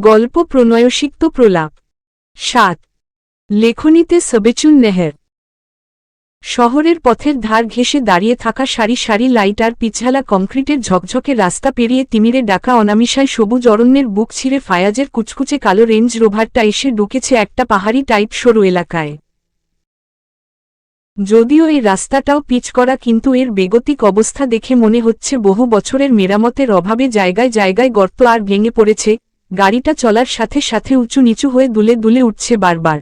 গল্প প্রণয়সিক্ত প্রলাপ। সাত। লেখনীতে সবেচুন নেহের। শহরের পথের ধার ঘেঁষে দাঁড়িয়ে থাকা সারি সারি লাইট আর পিছালা কংক্রিটের ঝকঝকে রাস্তা পেরিয়ে তিমিরে ডাকা অনামিশায় সবুজ অরণ্যের বুক ছিঁড়ে ফায়াজের কুচকুচে কালো রেঞ্জ রোভারটা এসে ঢুকেছে একটা পাহাড়ি টাইপ সরু এলাকায়। যদিও এই রাস্তাটাও পিচ করা, কিন্তু এর বেগতিক অবস্থা দেখে মনে হচ্ছে বহু বছরের মেরামতের অভাবে জায়গায় জায়গায় গর্ত আর ভেঙে পড়েছে গাড়িটা চলার সাথে সাথে উঁচু নিচু হয়ে দুলে দুলে উঠছে বারবার।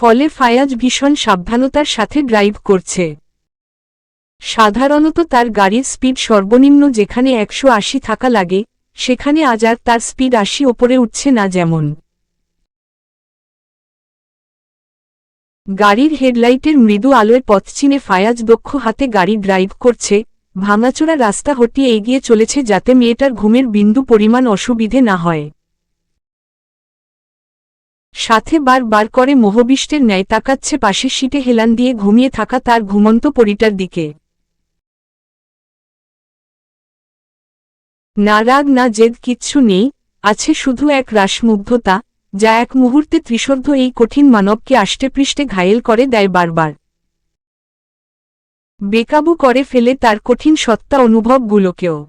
ফলে ফায়াজ ভীষণ সাবধানতার সাথে ড্রাইভ করছে। সাধারণত তার গাড়ির স্পিড সর্বনিম্ন যেখানে একশো আশি থাকা লাগে, সেখানে আজ আর তার স্পিড আশি ওপরে উঠছে না যেমন। গাড়ির হেডলাইটের মৃদু আলোয় পথ চিনে ফায়াজ দক্ষ হাতে গাড়ি ড্রাইভ করছে ভাঙাচোরা রাস্তা হটিয়ে এগিয়ে চলেছে যাতে মেয়েটার ঘুমের বিন্দু পরিমাণ অসুবিধে না হয়। সাথে বার বার করে মোহবিষ্টের ন্যায় তাকাচ্ছে পাশের সিটে হেলান দিয়ে ঘুমিয়ে থাকা তার ঘুমন্ত পরিটার দিকে। না রাগ, না জেদ, কিচ্ছু নেই, আছে শুধু এক রাসমুগ্ধতা, যা এক মুহূর্তে ত্রিশোর্ধ এই কঠিন মানবকে আষ্টেপৃষ্ঠে ঘায়েল করে দেয় বারবার। বেকাবু করে ফেলে তার কঠিন সত্তা অনুভবগুলোকেও।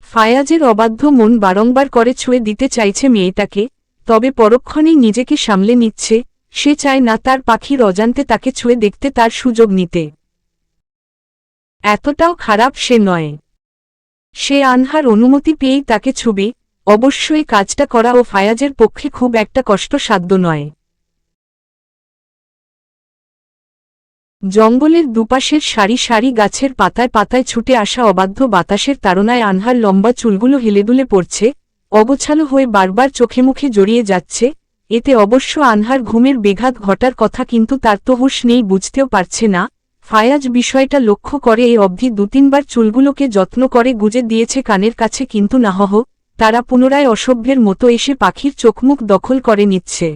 ফায়াজের অবাধ্য মন বারংবার করে ছুঁয়ে দিতে চাইছে মেয়েটাকে, তবে পরক্ষণেই নিজেকে সামলে নিচ্ছে, সে চায় না তার পাখির অজান্তে তাকে ছুঁয়ে দেখতে তার সুযোগ নিতে। এতটাও খারাপ সে নয়। সে আনহার অনুমতি পেয়েই তাকে ছুবে অবশ্যই কাজটা করা ও ফায়াজের পক্ষে খুব একটা কষ্টসাধ্য নয়। জঙ্গলের দুপাশের সারি সারি গাছের পাতায় পাতায় ছুটে আসা অবাধ্য বাতাসের তাড়নায় আনহার লম্বা চুলগুলো হেলেদুলে পড়ছে, অগোছালো হয়ে বারবার চোখে মুখে জড়িয়ে যাচ্ছে, এতে অবশ্য আনহার ঘুমের বেঘাত ঘটার কথা কিন্তু তার তো হুশ নেই বুঝতেও পারছে না, ফায়াজ বিষয়টা লক্ষ্য করে এই অবধি দু তিনবার চুলগুলোকে যত্ন করে গুজে দিয়েছে কানের কাছে কিন্তু নাহহ, তারা পুনরায় অসভ্যের মতো এসে পাখির চোখমুখ দখল করে নিচ্ছে।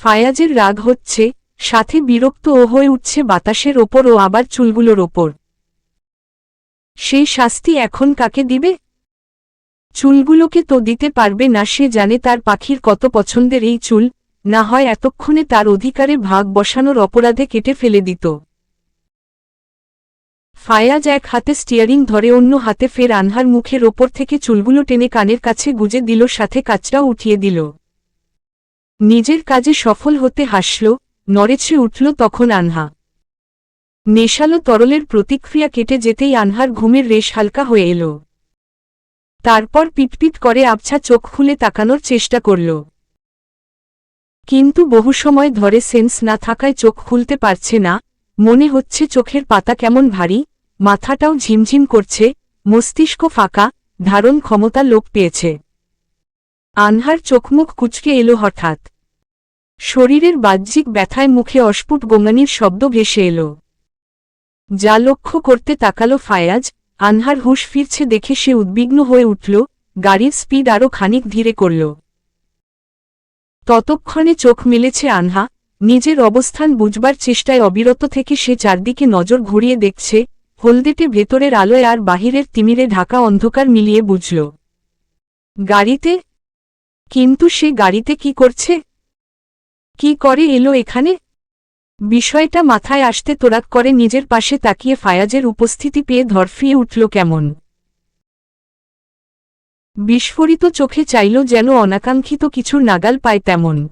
ফায়াজের রাগ হচ্ছে সাথে বিরক্ত ও হয়ে উঠছে বাতাসের ওপর ও আবার চুলগুলোর ওপর। সেই শাস্তি এখন কাকে দিবে? চুলগুলোকে তো দিতে পারবে না, সে জানে তার পাখির কত পছন্দের এই চুল, না হয় এতক্ষণে তার অধিকারে ভাগ বসানোর অপরাধে কেটে ফেলে দিত। ফায়াজ এক হাতে স্টিয়ারিং ধরে অন্য হাতে ফের আনহার মুখের ওপর থেকে চুলগুলো টেনে কানের কাছে গুজে দিল, সাথে কাজটাও উঠিয়ে দিল। নিজের কাজে সফল হতে হাসল নড়েছে উঠল তখন আনহা। নেশালো তরলের প্রতিক্রিয়া কেটে যেতেই আনহার ঘুমের রেশ হালকা হয়ে এল। তারপর পিটপিট করে আবছা চোখ খুলে তাকানোর চেষ্টা করল। কিন্তু বহু সময় ধরে সেন্স না থাকায় চোখ খুলতে পারছে না, মনে হচ্ছে চোখের পাতা কেমন ভারী, মাথাটাও ঝিমঝিম করছে, মস্তিষ্ক ফাঁকা, ধারণ ক্ষমতা লোপ পেয়েছে। আনহার চোখমুখ কুচকে এলো হঠাৎ। শরীরের বাহ্যিক ব্যথায় মুখে অস্ফুট গোঙানির শব্দ ভেসে এল। যা লক্ষ্য করতে তাকালো ফায়াজ, আনহার হুশ ফিরছে দেখে সে উদ্বিগ্ন হয়ে উঠল, গাড়ির স্পিড আরও খানিক ধীরে করল। ততক্ষণে চোখ মেলেছে আনহা, নিজের অবস্থান বুঝবার চেষ্টায় অবিরত থেকে সে চারদিকে নজর ঘুরিয়ে দেখছে, হলদেটে ভেতরের আলোয় আর বাহিরের তিমিরে ঢাকা অন্ধকার মিলিয়ে বুঝল। গাড়িতে? কিন্তু সে গাড়িতে কি করছে? কি করে এলো এখানে? বিষয়টা মাথায় আসতে তোরাক করে নিজের পাশে তাকিয়ে ফায়াজের উপস্থিতি পেয়ে ধরফিয়ে উঠল কেমন। বিস্ফোরিত চোখে চাইল যেন অনাকাঙ্ক্ষিত কিছুর নাগাল পায় তেমন।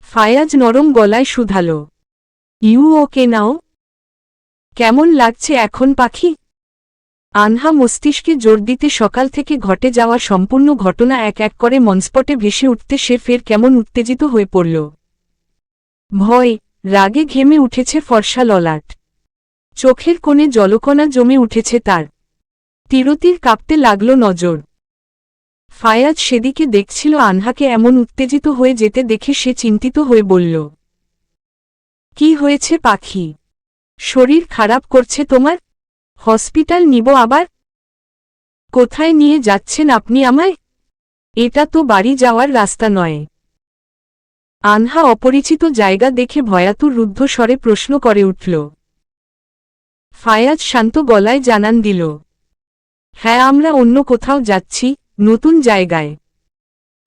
ফায়াজ নরম গলায় শুধাল। ইউ ওকে নাও। কেমন লাগছে এখন, পাখি? আনহা মস্তিষ্কে জোর দিতে সকাল থেকে ঘটে যাওয়া সম্পূর্ণ ঘটনা এক এক করে মনস্পটে ভেসে উঠতে সে ফের কেমন উত্তেজিত হয়ে পড়ল। ভয়, রাগে ঘেমে উঠেছে ফর্সা ললাট। চোখের কোণে জলকণা জমে উঠেছে তার। তিরতির কাঁপতে লাগল নজর। ফায়াজ সেদিকে দেখছিল, আনহাকে এমন উত্তেজিত হয়ে যেতে দেখে সে চিন্তিত হয়ে বলল, কি হয়েছে পাখি? শরীর খারাপ করছে তোমার? হসপিটাল নিব আবার? কোথায় নিয়ে যাচ্ছেন আপনি আমায়? এটা তো বাড়ি যাওয়ার রাস্তা নয়। আনহা অপরিচিত জায়গা দেখে ভয়াতুর রুদ্ধ স্বরে প্রশ্ন করে উঠল। ফায়াজ শান্ত গলায় জানান দিল হ্যাঁ আমরা অন্য কোথাও যাচ্ছি, নতুন জায়গায়।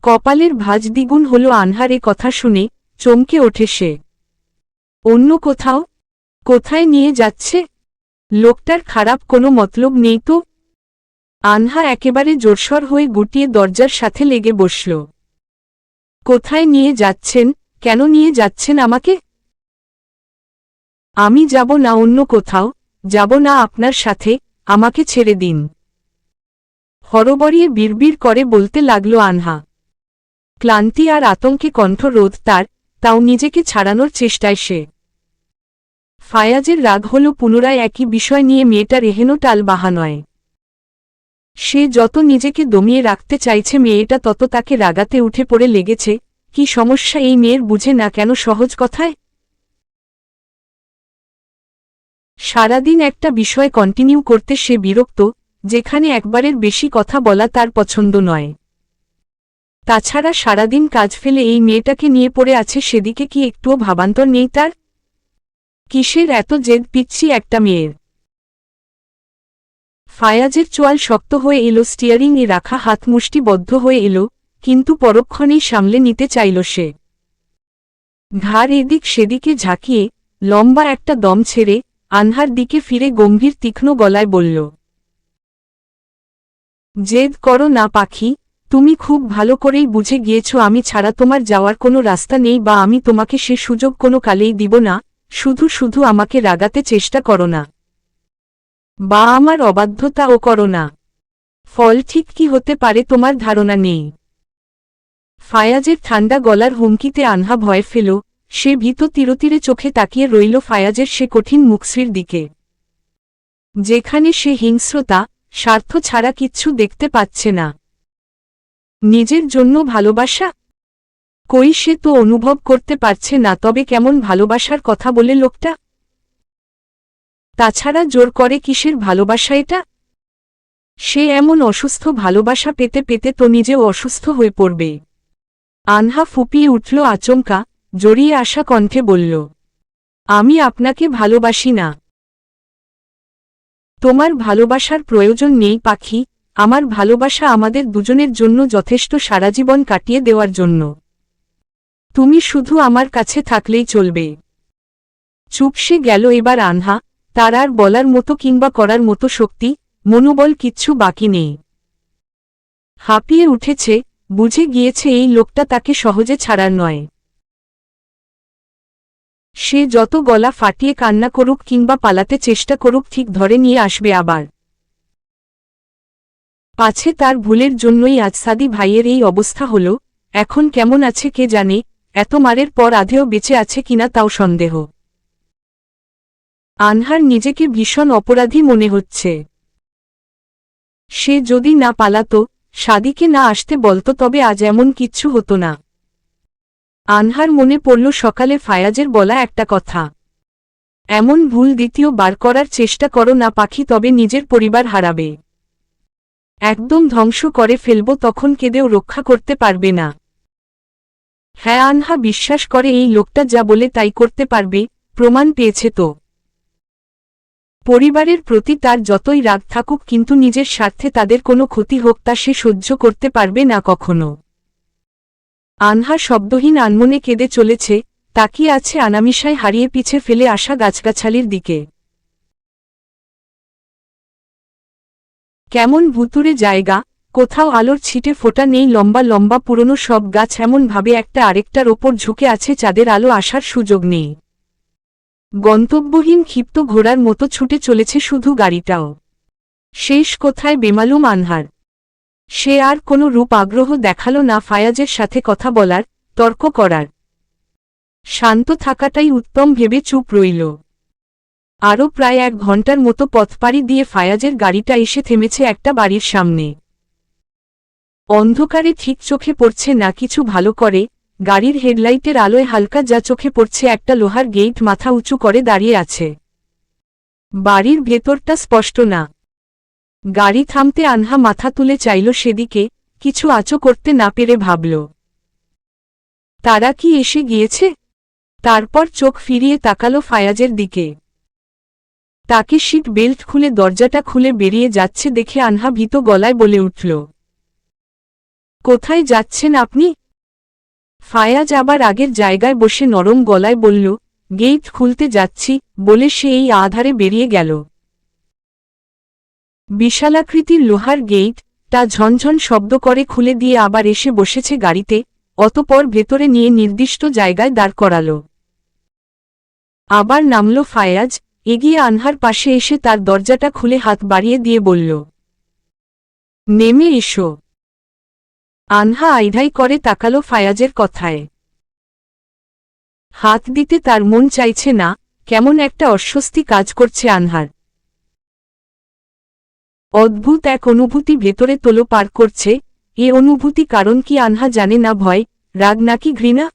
কপালের ভাজ দ্বিগুণ হল আনহার এ কথা শুনে, চমকে ওঠে সে। অন্য কোথাও? কোথায় নিয়ে যাচ্ছে? লোকটার খারাপ কোনো মতলব নেই তো? আনহা একেবারে জোরসর হয়ে গুটিয়ে দরজার সাথে লেগে বসল। কোথায় নিয়ে যাচ্ছেন? কেন নিয়ে যাচ্ছেন আমাকে? আমি যাব না অন্য কোথাও, যাব না আপনার সাথে, আমাকে ছেড়ে দিন। হরবরিয়ে বিড়বিড় করে বলতে লাগল আনহা। ক্লান্তি আর আতঙ্কে কণ্ঠ রোধ তার, তাও নিজেকে ছাড়ানোর চেষ্টায় সে। ফায়াজের রাগ হল পুনরায় একই বিষয় নিয়ে মেয়েটার এহেন টাল বাহা নয় সে যত নিজেকে দমিয়ে রাখতে চাইছে মেয়েটা তত তাকে রাগাতে উঠে পড়ে লেগেছে, কি সমস্যা এই মেয়ের বুঝে না কেন সহজ কথায়? সারাদিন একটা বিষয় কন্টিনিউ করতে সে বিরক্ত, যেখানে একবারের বেশি কথা বলা তার পছন্দ নয়। তাছাড়া সারাদিন কাজ ফেলে এই মেয়েটাকে নিয়ে পড়ে আছে সেদিকে কি একটুও ভাবান্তর নেই তার? কিসের এত জেদ পিচ্ছি একটা মেয়ের? ফায়াজের চোয়াল শক্ত হয়ে এলো স্টিয়ারিং এ রাখা হাত মুষ্টিবদ্ধ হয়ে এলো, কিন্তু পরক্ষণেই সামলে নিতে চাইল সে। ঘাড় এদিক সেদিকে ঝাঁকিয়ে লম্বা একটা দম ছেড়ে আনহার দিকে ফিরে গম্ভীর তীক্ষ্ণ গলায় বলল, জেদ করো না পাখি, তুমি খুব ভালো করেই বুঝে গিয়েছ আমি ছাড়া তোমার যাওয়ার কোনো রাস্তা নেই বা আমি তোমাকে সে সুযোগ কোনো কালেই দিব না, শুধু শুধু আমাকে রাগাতে চেষ্টা করো না। বা আমার অবাধ্যতাও করো না ফল ঠিক কি হতে পারে তোমার ধারণা নেই। ফায়াজের ঠান্ডা গলার হুমকিতে আনহা ভয় ফেল, সে ভীত তীরতীরে চোখে তাকিয়ে রইল ফায়াজের সে কঠিন মুখশ্রীর দিকে। যেখানে সে হিংস্রতা, স্বার্থ ছাড়া কিচ্ছু দেখতে পাচ্ছে না। নিজের জন্য ভালোবাসা? কই সে তো অনুভব করতে পারছে না, তবে কেমন ভালোবাসার কথা বলে লোকটা? তাছাড়া জোর করে কিসের ভালোবাসা এটা? সে এমন অসুস্থ ভালোবাসা পেতে পেতে তো নিজেও অসুস্থ হয়ে পড়বে। আনহা ফুপিয়ে উঠল আচমকা, জড়িয়ে আসা কণ্ঠে বলল, আমি আপনাকে ভালোবাসি না। তোমার ভালোবাসার প্রয়োজন নেই পাখি, আমার ভালোবাসা আমাদের দুজনের জন্য যথেষ্ট সারাজীবন কাটিয়ে দেওয়ার জন্য। তুমি শুধু আমার কাছে থাকলেই চলবে। চুপসে গেল এবার আনহা তার আর বলার মতো কিংবা করার মতো শক্তি, মনোবল কিচ্ছু বাকি নেই। হাঁপিয়ে উঠেছে, বুঝে গিয়েছে এই লোকটা তাকে সহজে ছাড়ার নয়। সে যত গলা ফাটিয়ে কান্না করুক কিংবা পালাতে চেষ্টা করুক ঠিক ধরে নিয়ে আসবে আবার। পাছে তার ভুলের জন্যই আজ সাদি ভাইয়ের এই অবস্থা হল, এখন কেমন আছে কে জানে, এত মারের পর আধেও বেঁচে আছে কিনা তাও সন্দেহ। আনহার নিজেকে ভীষণ অপরাধী মনে হচ্ছে। সে যদি না পালাত, সাদিকে না আসতে বলতো তবে আজ এমন কিচ্ছু হতো না। আনহার মনে পড়ল সকালে ফায়াজের বলা একটা কথা। এমন ভুল দ্বিতীয় বার করার চেষ্টা করো না পাখি তবে নিজের পরিবার হারাবে। একদম ধ্বংস করে ফেলব তখন কেঁদেও রক্ষা করতে পারবে না। হ্যাঁ আনহা বিশ্বাস করে এই লোকটা যা বলে তাই করতে পারবে, প্রমাণ পেয়েছে তো। পরিবারের প্রতি তার যতই রাগ থাকুক কিন্তু নিজের স্বার্থে তাদের কোনো ক্ষতি হোক তা সে সহ্য করতে পারবে না কখনো। আনহা শব্দহীন আনমনে কেঁদে চলেছে, তাকিয়ে আছে আনামিশায় হারিয়ে পিছে ফেলে আসা গাছগাছালির দিকে। কেমন ভুতুরে জায়গা, কোথাও আলোর ছিটে ফোটা নেই লম্বা লম্বা পুরনো সব গাছ এমনভাবে একটা আরেকটার ওপর ঝুঁকে আছে চাঁদের আলো আসার সুযোগ নেই। গন্তব্যহীন ক্ষিপ্ত ঘোড়ার মতো ছুটে চলেছে শুধু গাড়িটাও। শেষ কোথায় বেমালুম আনহার। সে আর কোনো রূপ আগ্রহ দেখাল না ফায়াজের সাথে কথা বলার, তর্ক করার। শান্ত থাকাটাই উত্তম ভেবে চুপ রইল। আরও প্রায় এক ঘণ্টার মতো পথ পাড়ি দিয়ে ফায়াজের গাড়িটা এসে থেমেছে একটা বাড়ির সামনে। অন্ধকারে ঠিক চোখে পড়ছে না কিছু ভালো করে গাড়ির হেডলাইটের আলোয় হালকা যা চোখে পড়ছে একটা লোহার গেইট মাথা উঁচু করে দাঁড়িয়ে আছে। বাড়ির ভেতরটা স্পষ্ট না। গাড়ি থামতে আনহা মাথা তুলে চাইল সেদিকে, কিছু আচো করতে না পেরে ভাবল। তারা কি এসে গিয়েছে? তারপর চোখ ফিরিয়ে তাকালো ফায়াজের দিকে। তাকে সিট বেল্ট খুলে দরজাটা খুলে বেরিয়ে যাচ্ছে দেখে আনহা ভীত গলায় বলে উঠল। কোথায় যাচ্ছেন আপনি? ফায়াজ আবার আগের জায়গায় বসে নরম গলায় বলল, গেট খুলতে যাচ্ছি, বলে সে এই আধারে বেরিয়ে গেল। বিশালাকৃতির লোহার গেট, তা ঝনঝন শব্দ করে খুলে দিয়ে আবার এসে বসেছে গাড়িতে, অতপর ভেতরে নিয়ে নির্দিষ্ট জায়গায় দাঁড় করাল। আবার নামল ফায়াজ, এগিয়ে আনহার পাশে এসে তার দরজাটা খুলে হাত বাড়িয়ে দিয়ে বলল, নেমে এসো। আনহা আইধাই করে তাকালো ফায়াজের কথায়। হাত দিতে তার মন চাইছে না, কেমন একটা অস্বস্তি কাজ করছে আনহার। অদ্ভুত এক অনুভূতি ভেতরে তোলো পার করছে, এ অনুভূতি কারণ কি আনহা জানে না ভয়, রাগ নাকি ঘৃণা?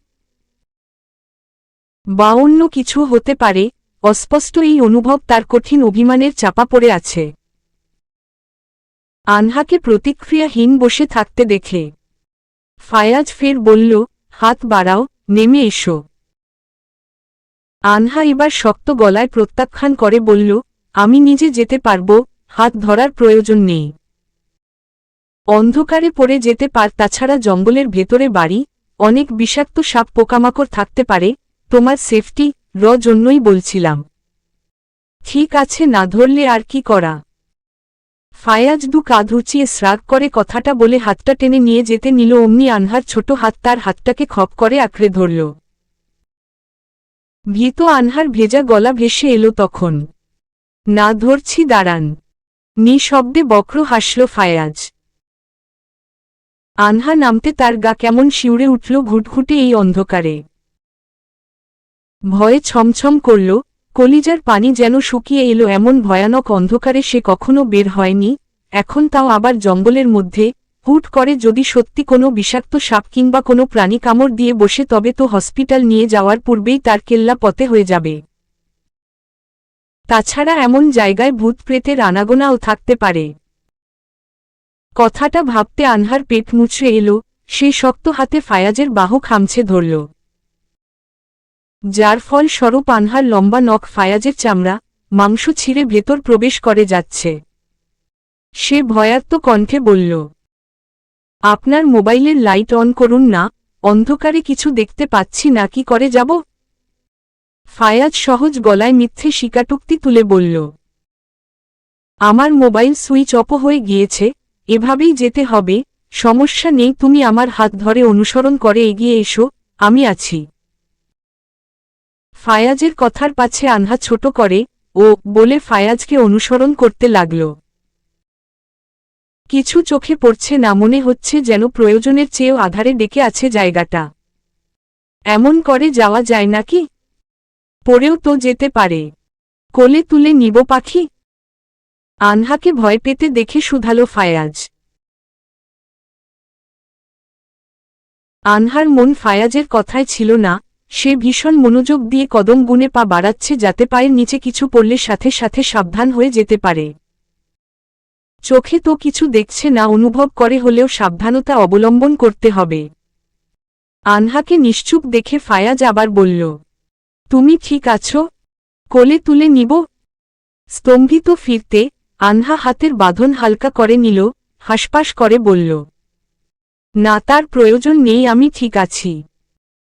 বা অন্য কিছু হতে পারে, অস্পষ্ট এই অনুভব তার কঠিন অভিমানের চাপা পড়ে আছে। আনহাকে প্রতিক্রিয়াহীন বসে থাকতে দেখে। ফায়াজ ফের বলল, হাত বাড়াও, নেমে এসো। আনহা এবার শক্ত গলায় প্রত্যাখ্যান করে বলল, আমি নিজে যেতে পারব, হাত ধরার প্রয়োজন নেই। অন্ধকারে পড়ে যেতে পার, তাছাড়া জঙ্গলের ভেতরে বাড়ি, অনেক বিষাক্ত সাপ পোকামাকড় থাকতে পারে, তোমার সেফটি, র জন্যই বলছিলাম। ঠিক আছে, না ধরলে আর কি করা? ফায়াজ দু কাঁধ উঁচিয়ে শ্রাগ করে কথাটা বলে হাতটা টেনে নিয়ে যেতে নিল অমনি আনহার ছোট হাত তার হাতটাকে খপ করে আঁকড়ে ধরল। ভীত আনহার ভেজা গলা ভেসে এলো তখন। না ধরছি, দাঁড়ান। নিঃশব্দে বক্র হাসল ফায়াজ। আনহা নামতে তার গা কেমন শিউরে উঠল ঘুটঘুটে এই অন্ধকারে। ভয়ে ছমছম করল কলিজার পানি যেন শুকিয়ে এলো এমন ভয়ানক অন্ধকারে সে কখনো বের হয়নি, এখন তাও আবার জঙ্গলের মধ্যে, হুট করে যদি সত্যি কোনো বিষাক্ত সাপ কিংবা কোনো প্রাণী কামড় দিয়ে বসে তবে তো হসপিটাল নিয়ে যাওয়ার পূর্বেই তার কেল্লা পথে হয়ে যাবে। তাছাড়া এমন জায়গায় ভূত প্রেতের আনাগোনাও থাকতে পারে। কথাটা ভাবতে আনহার পেট মুছড়ে এলো, সে শক্ত হাতে ফায়াজের বাহু খামছে ধরল। যার ফল স্বরূপ আনহার লম্বা নখ ফায়াজের চামড়া, মাংস ছিঁড়ে ভেতর প্রবেশ করে যাচ্ছে। সে ভয়াত্ম কণ্ঠে বলল, আপনার মোবাইলের লাইট অন করুন না, অন্ধকারে কিছু দেখতে পাচ্ছি না, কি করে যাব? ফায়াজ সহজ গলায় মিথ্যে শিকাটুক্তি তুলে বলল, আমার মোবাইল সুইচ অপ হয়ে গিয়েছে, এভাবেই যেতে হবে, সমস্যা নেই, তুমি আমার হাত ধরে অনুসরণ করে এগিয়ে এসো, আমি আছি। ফায়াজের কথার পাছে আনহা ছোট করে, ও, বলে ফায়াজকে অনুসরণ করতে লাগল। কিছু চোখে পড়ছে না মনে হচ্ছে যেন প্রয়োজনের চেয়েও আধারে ডেকে আছে জায়গাটা। এমন করে যাওয়া যায় নাকি? পরেও তো যেতে পারে। কোলে তুলে নিব পাখি। আনহাকে ভয় পেতে দেখে শুধালো ফায়াজ। আনহার মন ফায়াজের কথায় ছিল না সে ভীষণ মনোযোগ দিয়ে কদম গুনে পা বাড়াচ্ছে যাতে পায়ের নিচে কিছু পড়লে সাথে সাথে সাবধান হয়ে যেতে পারে। চোখে তো কিছু দেখছে না অনুভব করে হলেও সাবধানতা অবলম্বন করতে হবে। আনহাকে নিশ্চুপ দেখে ফায়াজ আবার বলল, তুমি ঠিক আছো? কোলে তুলে নিব? স্তম্ভিত ফিরতে আনহা হাতের বাঁধন হালকা করে নিল, হাসপাস করে বলল, না, তার প্রয়োজন নেই, আমি ঠিক আছি।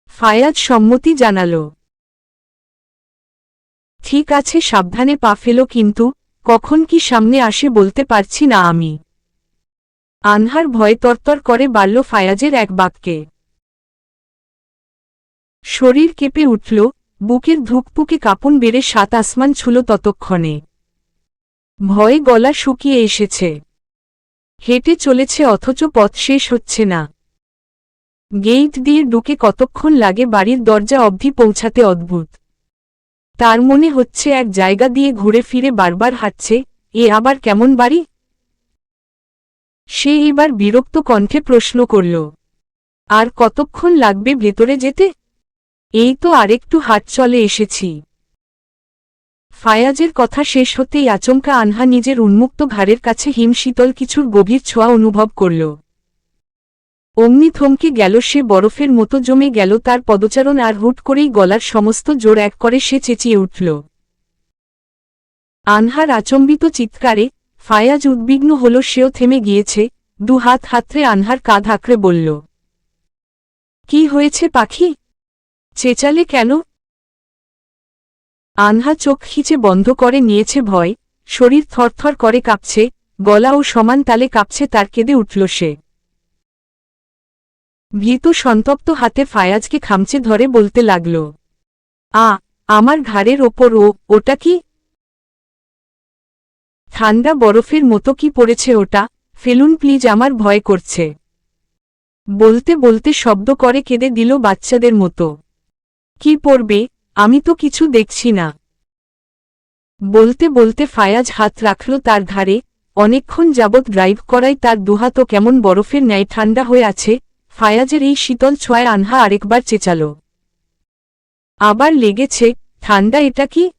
ফায়াজ সম্মতি জানাল। ঠিক আছে, সাবধানে পা ফেলো কিন্তু, কখন কি সামনে আসে বলতে পারছি না আমি আনহার ভয় তরতর করে বাড়ল ফায়াজের এক বাক্যে। শরীর কেঁপে উঠল, বুকের ধুকপুকে কাপন বেড়ে সাত আসমান ছুল ততক্ষণে। ভয়ে গলা শুকিয়ে এসেছে। হেঁটে চলেছে অথচ পথ শেষ হচ্ছে না। গেইট দিয়ে ঢুকে কতক্ষণ লাগে বাড়ির দরজা অবধি পৌঁছাতে অদ্ভুত। তার মনে হচ্ছে এক জায়গা দিয়ে ঘুরে ফিরে বারবার হাঁটছে, এ আবার কেমন বাড়ি? সে এবার বিরক্ত কণ্ঠে প্রশ্ন করল, আর কতক্ষণ লাগবে ভেতরে যেতে? এই তো আরেকটু হাট চলে এসেছি। ফায়াজের কথা শেষ হতেই আচমকা আনহা নিজের উন্মুক্ত ঘাড়ের কাছে হিমশীতল কিছুর গভীর ছোঁয়া অনুভব করল। অমনি থমকে গেল সে বরফের মতো জমে গেল তার পদচারণ আর হুট করেই গলার সমস্ত জোর এক করে সে চেঁচিয়ে উঠল। আনহার আচম্বিত চিৎকারে ফায়াজ উদ্বিগ্ন হল, সেও থেমে গিয়েছে, দু হাত হাতরে আনহার কাঁধ আঁকড়ে বলল, কি হয়েছে পাখি? চেঁচালে কেন? আনহা চোখ খিচে বন্ধ করে নিয়েছে ভয়, শরীর থরথর করে কাঁপছে, গলা ও সমান তালে কাঁপছে তার কেঁদে উঠল সে। ভীত সন্তপ্ত হাতে ফায়াজকে খামচে ধরে বলতে লাগল, আ, আমার ঘাড়ের ওপর ও, ওটা কি? ঠান্ডা বরফের মতো কি পড়েছে ওটা? ফেলুন, প্লিজ, আমার ভয় করছে। বলতে বলতে শব্দ করে কেঁদে দিল বাচ্চাদের মতো। কি পড়বে? আমি তো কিছু দেখছি না। বলতে বলতে ফায়াজ হাত রাখল তার ঘাড়ে। অনেকক্ষণ যাবৎ ড্রাইভ করাই তার দুহাতও কেমন বরফের ন্যায় ঠান্ডা হয়ে আছে ফায়াজের এই শীতল ছোঁয়ায় আনহা আরেকবার চেঁচাল। আবার লেগেছে, ঠান্ডা এটা কি?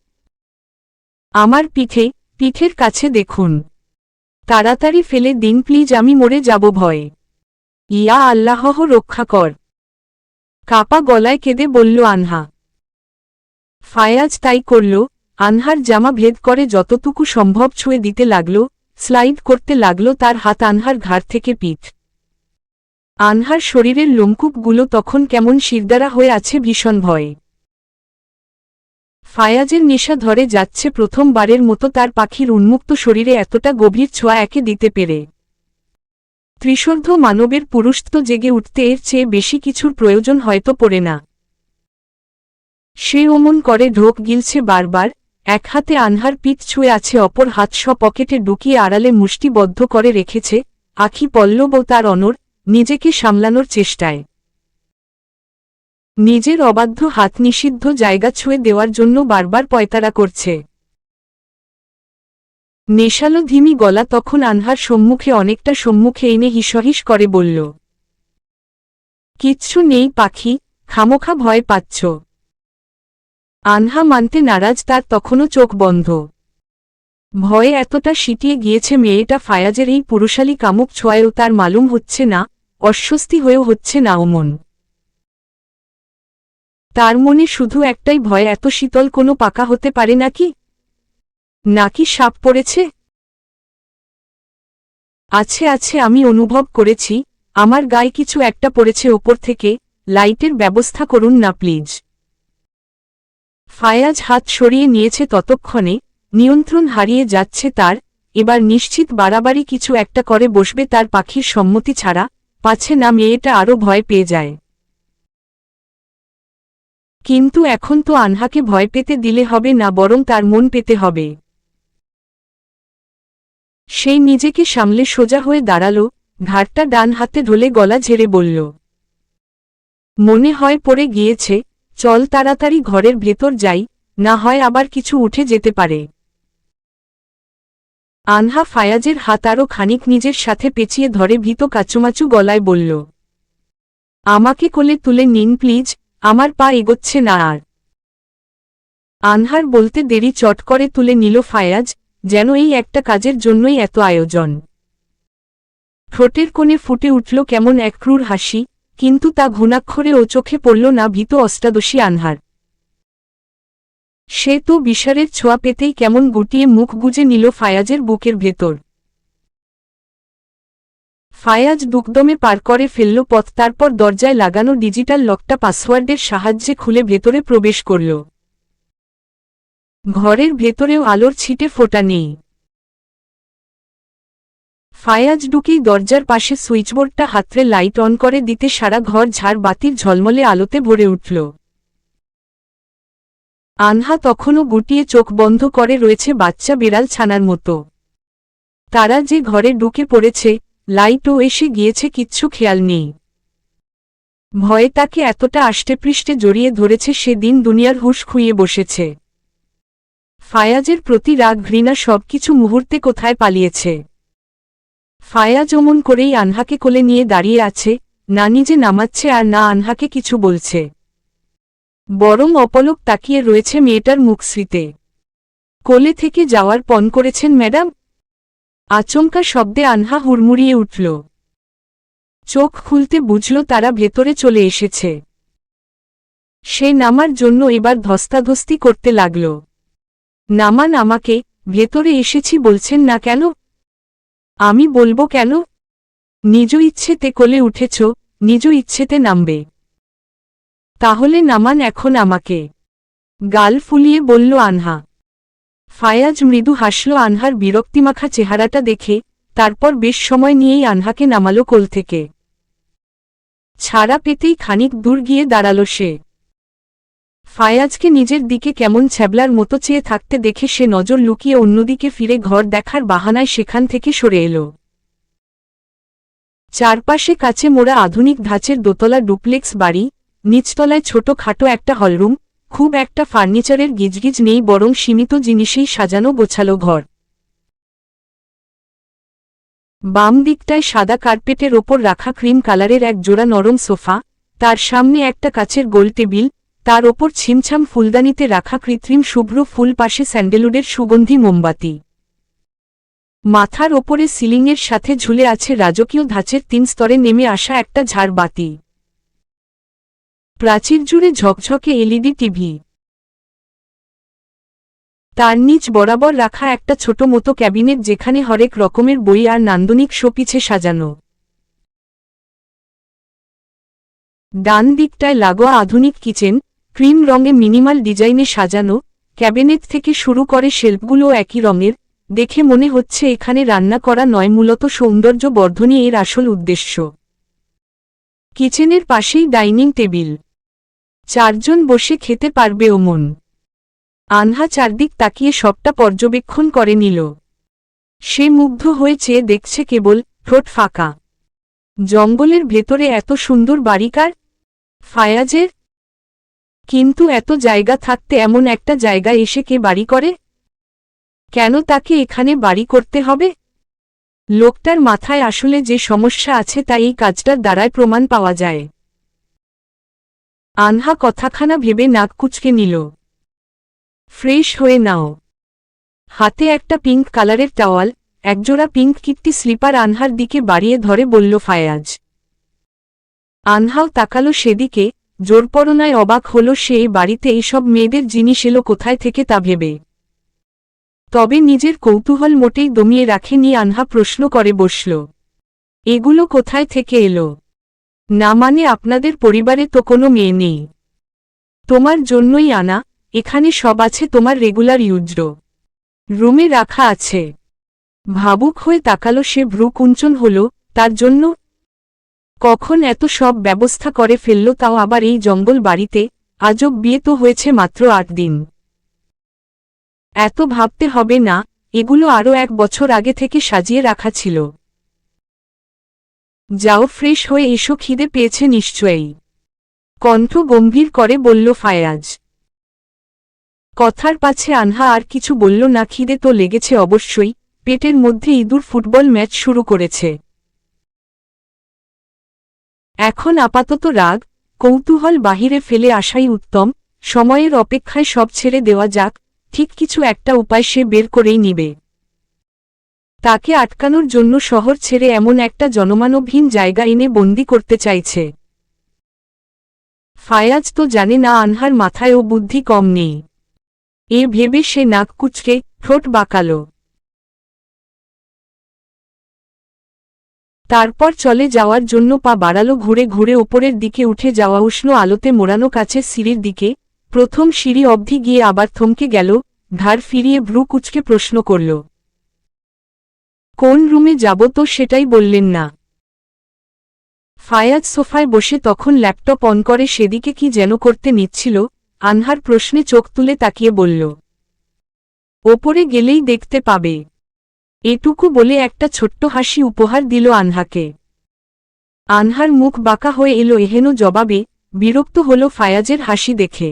আমার পিঠে, পিঠের কাছে দেখুন। তাড়াতাড়ি ফেলে দিন, প্লিজ আমি মরে যাব ভয়ে। ইয়া আল্লাহ রক্ষা কর। কাপা গলায় কেঁদে বলল আনহা। ফায়াজ তাই করল, আনহার জামা ভেদ করে যতটুকু সম্ভব ছুঁয়ে দিতে লাগল, স্লাইড করতে লাগল তার হাত আনহার ঘাড় থেকে পিঠ। আনহার শরীরের লোমকূপগুলো তখন কেমন শিরদারা হয়ে আছে ভীষণ ভয়ে। ফায়াজের নেশা ধরে যাচ্ছে প্রথমবারের মতো তার পাখির উন্মুক্ত শরীরে এতটা গভীর ছোঁয়া একে দিতে পেরে। ত্রিশর্ধ মানবের পুরুষত্ব জেগে উঠতে এর চেয়ে বেশি কিছুর প্রয়োজন হয়তো পড়ে না। সে অমন করে ঢোক গিলছে বারবার, এক হাতে আনহার পিঠ ছুঁয়ে আছে, অপর হাত স পকেটে ডুকিয়ে আড়ালে মুষ্টিবদ্ধ করে রেখেছে, আখি পল্লব ও তার অনর নিজেকে সামলানোর চেষ্টায়। নিজের অবাধ্য হাত নিষিদ্ধ জায়গা ছুঁয়ে দেওয়ার জন্য বারবার পয়তারা করছে। নেশালো ধিমি গলা তখন আনহার সম্মুখে অনেকটা সম্মুখে এনে হিসহিস করে বলল, কিচ্ছু নেই পাখি, খামোখা ভয় পাচ্ছ। আনহা মানতে নারাজ, তার তখনও চোখ বন্ধ। ভয়ে এতটা সিটিয়ে গিয়েছে মেয়েটা ফায়াজের এই পুরুষালী কামুক ছোঁয়ায়ও তার মালুম হচ্ছে না, অস্বস্তি হয়েও হচ্ছে না ওমন তার মনে শুধু একটাই ভয়, এত শীতল কোনো পাকা হতে পারে নাকি? নাকি সাপ পড়েছে? আছে আছে, আমি অনুভব করেছি, আমার গায়ে কিছু একটা পড়েছে ওপর থেকে, লাইটের ব্যবস্থা করুন না প্লিজ। ফায়াজ হাত সরিয়ে নিয়েছে ততক্ষণে নিয়ন্ত্রণ হারিয়ে যাচ্ছে তার, এবার নিশ্চিত বাড়াবাড়ি কিছু একটা করে বসবে তার পাখির সম্মতি ছাড়া, পাছে না মেয়েটা আরও ভয় পেয়ে যায়। কিন্তু এখন তো আনহাকে ভয় পেতে দিলে হবে না বরং তার মন পেতে হবে। সেই নিজেকে সামলে সোজা হয়ে দাঁড়াল ঘাটটা ডান হাতে ঢলে গলা ঝেড়ে বলল, মনে হয় পড়ে গিয়েছে, চল তাড়াতাড়ি ঘরের ভেতর যাই, না হয় আবার কিছু উঠে যেতে পারে। আনহা ফায়াজের হাত আরও খানিক নিজের সাথে পেঁচিয়ে ধরে ভীত কাচুমাচু গলায় বলল, আমাকে কোলে তুলে নিন, প্লিজ, আমার পা এগোচ্ছে না আর। আনহার বলতে দেরি চট করে তুলে নিল ফায়াজ, যেন এই একটা কাজের জন্যই এত আয়োজন। ঠোঁটের কোণে ফুটে উঠল কেমন এক ক্রূর হাসি, কিন্তু তা ঘুণাক্ষরে ও চোখে পড়ল না ভীত অষ্টাদশী আনহার। সে তো বিশারের ছোঁয়া পেতেই কেমন গুটিয়ে মুখ গুজে নিল ফায়াজের বুকের ভেতর। ফায়াজ দুকদমে পার করে ফেলল পথ, তারপর দরজায় লাগানো ডিজিটাল লকটা পাসওয়ার্ডের সাহায্যে খুলে ভেতরে প্রবেশ করল। ঘরের ভেতরেও আলোর ছিটে ফোটা নেই। ফায়াজ ঢুকেই দরজার পাশে সুইচবোর্ডটা হাতরে লাইট অন করে দিতে সারা ঘর ঝাড় বাতির ঝলমলে আলোতে ভরে উঠল। আনহা তখনও গুটিয়ে চোখ বন্ধ করে রয়েছে বাচ্চা বিড়াল ছানার মতো। তারা যে ঘরে ঢুকে পড়েছে, লাইটও এসে গিয়েছে, কিচ্ছু খেয়াল নেই। ভয়ে তাকে এতটা আষ্টেপৃষ্টে জড়িয়ে ধরেছে, সেদিন দুনিয়ার হুশ খুইয়ে বসেছে। ফায়াজের প্রতি রাগ, ঘৃণা সবকিছু মুহূর্তে কোথায় পালিয়েছে? ফায়াজ অমন করেই আনহাকে কোলে নিয়ে দাঁড়িয়ে আছে, না নিজে নামাচ্ছে আর না আনহাকে কিছু বলছে। বরং অপলক তাকিয়ে রয়েছে মেয়েটার মুখশ্রীতে কোলে থেকে যাওয়ার পণ করেছেন ম্যাডাম? আচমকা শব্দে আনহা হুড়মুড়িয়ে উঠল। চোখ খুলতে বুঝল তারা ভেতরে চলে এসেছে। সে নামার জন্য এবার ধস্তাধস্তি করতে লাগল। নামান আমাকে, ভেতরে এসেছি বলছেন না কেন? আমি বলব কেন? নিজ ইচ্ছেতে কোলে উঠেছ, নিজ ইচ্ছেতে নামবে। তাহলে নামান এখন আমাকে। গাল ফুলিয়ে বলল আনহা। ফায়াজ মৃদু হাসল, আনহার বিরক্তিমাখা চেহারাটা দেখে তারপর বেশ সময় নিয়েই আনহাকে নামালো কোল থেকে। ছাড়া পেতেই খানিক দূর গিয়ে দাঁড়াল সে। ফায়াজকে নিজের দিকে কেমন ছ্যাবলার মতো চেয়ে থাকতে দেখে সে নজর লুকিয়ে অন্যদিকে ফিরে ঘর দেখার বাহানায় সেখান থেকে সরে এলো। চারপাশে কাছে মোড়া আধুনিক ধাঁচের দোতলা ডুপ্লেক্স বাড়ি নিচতলায় ছোট খাটো একটা হলরুম, খুব একটা ফার্নিচারের গিজগিজ নেই বরং সীমিত জিনিসেই সাজানো গোছালো ঘর। বাম দিকটায় সাদা কার্পেটের ওপর রাখা ক্রিম কালারের এক জোড়া নরম সোফা, তার সামনে একটা কাচের গোল টেবিল, তার ওপর ছিমছাম ফুলদানিতে রাখা কৃত্রিম শুভ্র ফুল পাশে স্যান্ডেলুডের সুগন্ধি মোমবাতি। মাথার ওপরে সিলিংয়ের সাথে ঝুলে আছে রাজকীয় ধাঁচের তিন স্তরে নেমে আসা একটা ঝাড় বাতি প্রাচীর জুড়ে ঝকঝকে এলইডি টিভি। তার নিচ বরাবর রাখা একটা ছোট মতো ক্যাবিনেট যেখানে হরেক রকমের বই আর নান্দনিক শোপিছে সাজানো। ডান দিকটায় লাগোয়া আধুনিক কিচেন, ক্রিম রঙে মিনিমাল ডিজাইনে সাজানো, ক্যাবিনেট থেকে শুরু করে শেল্ফগুলো একই রঙের, দেখে মনে হচ্ছে এখানে রান্না করা নয় মূলত সৌন্দর্য বর্ধনী এর আসল উদ্দেশ্য। কিচেনের পাশেই ডাইনিং টেবিল। চারজন বসে খেতে পারবে ওমন আনহা চারদিক তাকিয়ে সবটা পর্যবেক্ষণ করে নিল। সে মুগ্ধ হয়ে চেয়ে দেখছে কেবল ঠোঁট ফাঁকা। জঙ্গলের ভেতরে এত সুন্দর বাড়িকার? ফায়াজের? কিন্তু এত জায়গা থাকতে এমন একটা জায়গা এসে কে বাড়ি করে? কেন তাকে এখানে বাড়ি করতে হবে? লোকটার মাথায় আসলে যে সমস্যা আছে তা এই কাজটার দ্বারায় প্রমাণ পাওয়া যায়। আনহা কথাখানা ভেবে নাক কুচকে নিল। ফ্রেশ হয়ে নাও। হাতে একটা পিঙ্ক কালারের টাওয়াল, একজোড়া পিঙ্ক কিটটি স্লিপার আনহার দিকে বাড়িয়ে ধরে বলল ফায়াজ। আনহাও তাকালো সেদিকে, জোরপরনায় অবাক হল সে বাড়িতে এইসব মেয়েদের জিনিস এলো কোথায় থেকে তা ভেবে। তবে নিজের কৌতূহল মোটেই দমিয়ে রাখেনি আনহা প্রশ্ন করে বসল। এগুলো কোথায় থেকে এলো? না মানে আপনাদের পরিবারে তো কোনো মেয়ে নেই। তোমার জন্যই আনা, এখানে সব আছে তোমার রেগুলার ইউজ্র রুমে রাখা আছে। ভাবুক হয়ে তাকালো সে ভ্রু কুঞ্চন হল, তার জন্য। কখন এত সব ব্যবস্থা করে ফেলল তাও আবার এই জঙ্গল বাড়িতে, আজব বিয়ে তো হয়েছে মাত্র আট দিন। এত ভাবতে হবে না, এগুলো আরও এক বছর আগে থেকে সাজিয়ে রাখা ছিল। যাও ফ্রেশ হয়ে এসো, খিদে পেয়েছে নিশ্চয়ই। কণ্ঠ গম্ভীর করে বলল, ফায়াজ। কথার পাছে আনহা আর কিছু বলল না, খিদে তো লেগেছে অবশ্যই, পেটের মধ্যে ইঁদুর ফুটবল ম্যাচ শুরু করেছে। এখন আপাতত রাগ, কৌতূহল বাহিরে ফেলে আসাই উত্তম, সময়ের অপেক্ষায় সব ছেড়ে দেওয়া যাক, ঠিক কিছু একটা উপায় সে বের করেই নিবে। তাকে আটকানোর জন্য শহর ছেড়ে এমন একটা জনমানবহীন জায়গা এনে বন্দি করতে চাইছে। ফায়াজ তো জানে না আনহার মাথায় ও বুদ্ধি কম নেই। এ ভেবে সে নাক কুচকে, ঠোঁট বাঁকাল। তারপর চলে যাওয়ার জন্য পা বাড়ালো ঘুরে ঘুরে ওপরের দিকে উঠে যাওয়া উষ্ণ আলোতে মোড়ানো কাছের সিঁড়ির দিকে। প্রথম সিঁড়ি অবধি গিয়ে আবার থমকে গেল, ধার ফিরিয়ে ভ্রু কুচকে প্রশ্ন করল কোন রুমে যাব তো সেটাই বললেন না। ফায়াজ সোফায় বসে তখন ল্যাপটপ অন করে সেদিকে কি যেন করতে নিচ্ছিল, আনহার প্রশ্নে চোখ তুলে তাকিয়ে বলল, ওপরে গেলেই দেখতে পাবে। এটুকু বলে একটা ছোট্ট হাসি উপহার দিল আনহাকে। আনহার মুখ বাঁকা হয়ে এলো এহেন জবাবে, বিরক্ত হল ফায়াজের হাসি দেখে।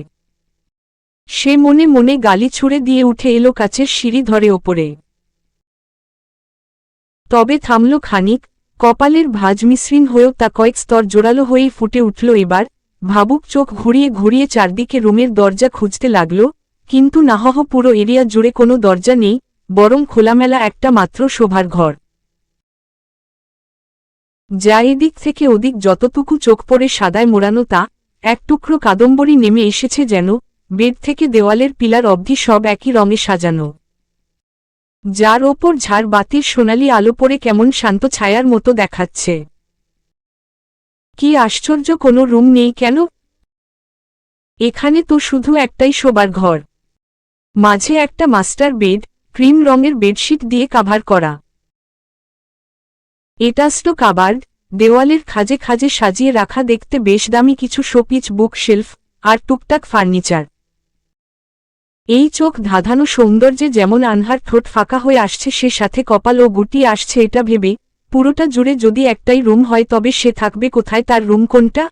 সে মনে মনে গালি ছুড়ে দিয়ে উঠে এলো কাছের সিঁড়ি ধরে ওপরে। তবে থামল খানিক, কপালের ভাজ মিশ্রিন হয়েও তা কয়েক স্তর জোরালো হয়েই ফুটে উঠল এবার, ভাবুক চোখ ঘুরিয়ে ঘুরিয়ে চারদিকে রুমের দরজা খুঁজতে লাগল, কিন্তু নাহহ পুরো এরিয়া জুড়ে কোনো দরজা নেই, বরং খোলামেলা একটা মাত্র শোভার ঘর। যা এদিক থেকে ওদিক যতটুকু চোখ পড়ে সাদায় মোড়ানো তা, এক টুকরো কাদম্বরী নেমে এসেছে যেন, বেড থেকে দেওয়ালের পিলার অবধি সব একই রঙে সাজানো। যার ওপর ঝাড় বাতির সোনালি আলো পড়ে কেমন শান্ত ছায়ার মতো দেখাচ্ছে। কি আশ্চর্য, কোনো রুম নেই কেন? এখানে তো শুধু একটাই শোবার ঘর। মাঝে একটা মাস্টার বেড, ক্রিম রঙের বেডশিট দিয়ে কাভার করা। এটাস্টো কাবার্ড, দেওয়ালের খাজে খাজে সাজিয়ে রাখা দেখতে বেশ দামি কিছু শোপিচ বুক শেলফ আর টুকটাক ফার্নিচার। এই চোখ ধাঁধানো সৌন্দর্যে যেমন আনহার ঠোঁট ফাঁকা হয়ে আসছে, সে সাথে কপাল ও গুটি আসছে, এটা ভেবে পুরোটা জুড়ে যদি একটাই রুম হয়, তবে সে থাকবে কোথায়, তার রুম কোনটা?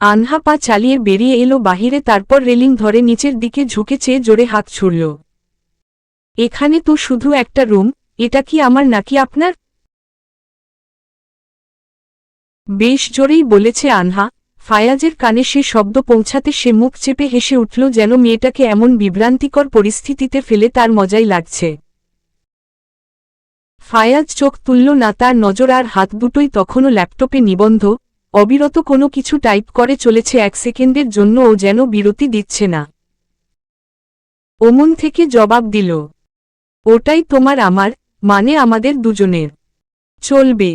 আনহা পা চালিয়ে বেরিয়ে এলো বাহিরে, তারপর রেলিং ধরে নিচের দিকে ঝুঁকে চেয়ে জোরে হাত ছুড়ল। এখানে তো শুধু একটা রুম, এটা কি আমার নাকি আপনার? বেশ জোরেই বলেছে আনহা ফায়াজের কানে সে শব্দ পৌঁছাতে সে মুখ চেপে হেসে উঠল যেন মেয়েটাকে এমন বিভ্রান্তিকর পরিস্থিতিতে ফেলে তার মজাই লাগছে। ফায়াজ চোখ তুলল না, তার নজর আর হাত দুটোই তখনও ল্যাপটপে নিবন্ধ, অবিরত কোনো কিছু টাইপ করে চলেছে এক সেকেন্ডের জন্য ও যেন বিরতি দিচ্ছে না। ওমন থেকে জবাব দিল, ওটাই তোমার আমার মানে আমাদের দুজনের। চলবে।